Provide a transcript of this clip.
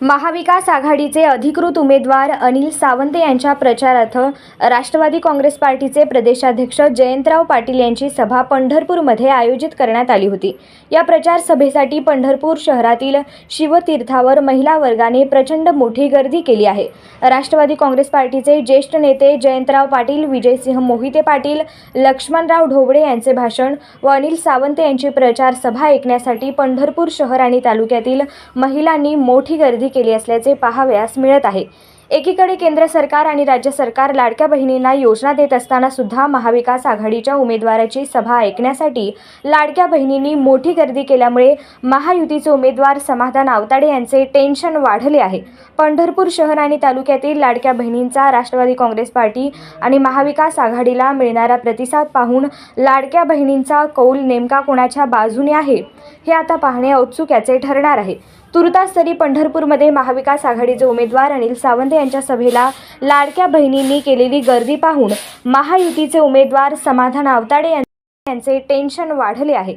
महाविकास आघाडीचे अधिकृत उमेदवार अनिल सावंत यांच्या प्रचारार्थ राष्ट्रवादी काँग्रेस पार्टीचे प्रदेशाध्यक्ष जयंतराव पाटील यांची सभा पंढरपूरमध्ये आयोजित करण्यात आली होती. या प्रचार सभेसाठी पंढरपूर शहरातील शिवतीर्थावर महिला वर्गाने प्रचंड मोठी गर्दी केली आहे. राष्ट्रवादी काँग्रेस पार्टीचे ज्येष्ठ नेते जयंतराव पाटील विजयसिंह मोहिते पाटील लक्ष्मणराव ढोबळे यांचे भाषण व अनिल सावंत यांची प्रचार सभा ऐकण्यासाठी पंढरपूर शहर आणि तालुक्यातील महिलांनी मोठी गर्दी केली असल्याचे पाहावयास मिळत आहे. एकीकडे केंद्र सरकार आणि राज्य सरकार लाडक्या बहिणींना योजना देत असताना सुद्धा महाविकास आघाडीच्या उमेदवाराची सभा ऐकण्यासाठी लाडक्या बहिणींनी मोठी गर्दी केल्यामुळे महायुतीचे उमेदवार समाधान आवताडे यांचे टेन्शन वाढले आहे. पंढरपूर शहर आणि तालुक्यातील लाडक्या बहिणींचा राष्ट्रवादी काँग्रेस पार्टी आणि महाविकास आघाडीला मिळणारा प्रतिसाद पाहून लाडक्या बहिणींचा कौल नेमका कोणाच्या बाजूने आहे हे आता पाहणे औत्सुक्याचे ठरणार आहे. तुर्तास तरी पंढरपूरमध्ये महाविकास आघाडीचे उमेदवार अनिल सावंत यांच्या सभेला लाडक्या बहिणींनी केलेली गर्दी पाहून महायुतीचे उमेदवार समाधान आवताडे यांचे टेन्शन वाढले आहे.